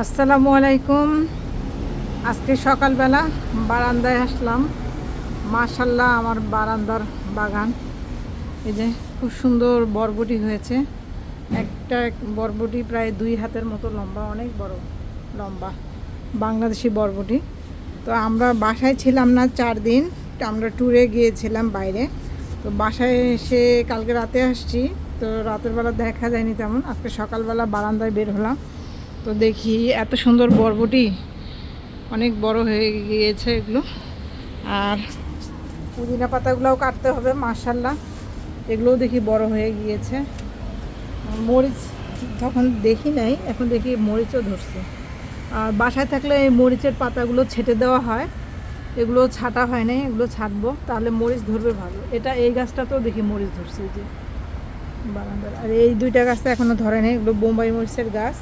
আসসালামু আলাইকুম। আজকে সকালবেলা বারান্দায় আসলাম। মাশাল্লাহ আমার বারান্দার বাগান। এই যে খুব সুন্দর বরবটি হয়েছে। একটা বরবটি প্রায় দুই হাতের মতো লম্বা, অনেক বড় লম্বা বাংলাদেশি বরবটি। তো আমরা বাসায় ছিলাম না চার দিন। আমরা ট্যুরে গিয়েছিলাম বাইরে। তো বাসায় এসে কালকে রাতে আসছি। তো রাতের বেলা দেখা যায়নি তেমন। আজকে সকালবেলা বারান্দায় বের হলাম। তো দেখি এত সুন্দর বরবটি। অনেক বড় হয়ে গিয়েছে এগুলো। আর পুদিনা পাতাগুলোও কাটতে হবে মার্শাল্লাহ এগুলোও দেখি বড় হয়ে গিয়েছে। মরিচ তখন দেখি নাই, এখন দেখি মরিচও ধরছে। আর বাসায় থাকলে এই মরিচের পাতাগুলো ছেটে দেওয়া হয়। এগুলো ছাটা হয় না এগুলো ছাটবো, তাহলে মরিচ ধরবে ভালো। এটা এই গাছটাতেও দেখি মরিচ ধরছে যে বারান্দার আর এই দুইটা গাছটা এখনও ধরে নেই, এগুলো বোম্বাই মরিচের গাছ।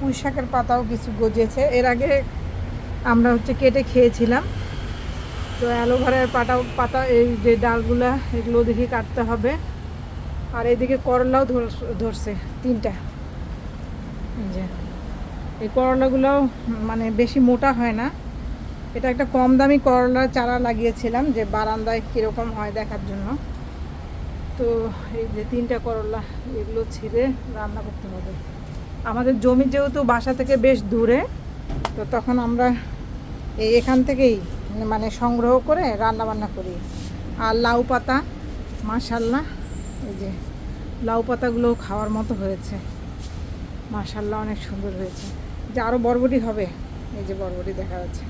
পুঁই শাকের পাতাও কিছু গজিয়েছে এর আগে আমরা হচ্ছে কেটে খেয়েছিলাম। তো অ্যালোভেরার পাতাও পাতা, এই যে ডালগুলা, এগুলো দেখি কাটতে হবে। আর এদিকে করলাও ধর- ধরছে, তিনটা। যে, এই করলাগুলোও মানে বেশি মোটা হয় না। এটা একটা কম দামি করলার চারা লাগিয়েছিলাম যে বারান্দায় কীরকম হয় দেখার জন্য। তো এই যে তিনটা করলা, এগুলো ছিঁড়ে রান্না করতে হবে। আমাদের জমি যেহেতু বাসা থেকে বেশ দূরে, তো তখন আমরা এই এখান থেকেই মানে সংগ্রহ করে রান্না বান্না করি। আর লাউ পাতা, মাশাল্লাহ, এই যে লাউ পাতাগুলোও খাওয়ার মতো হয়েছে। মাশাল্লাহ, অনেক সুন্দর হয়েছে। যে আরও বরবটি হবে, এই যে বরবটি দেখা যাচ্ছে।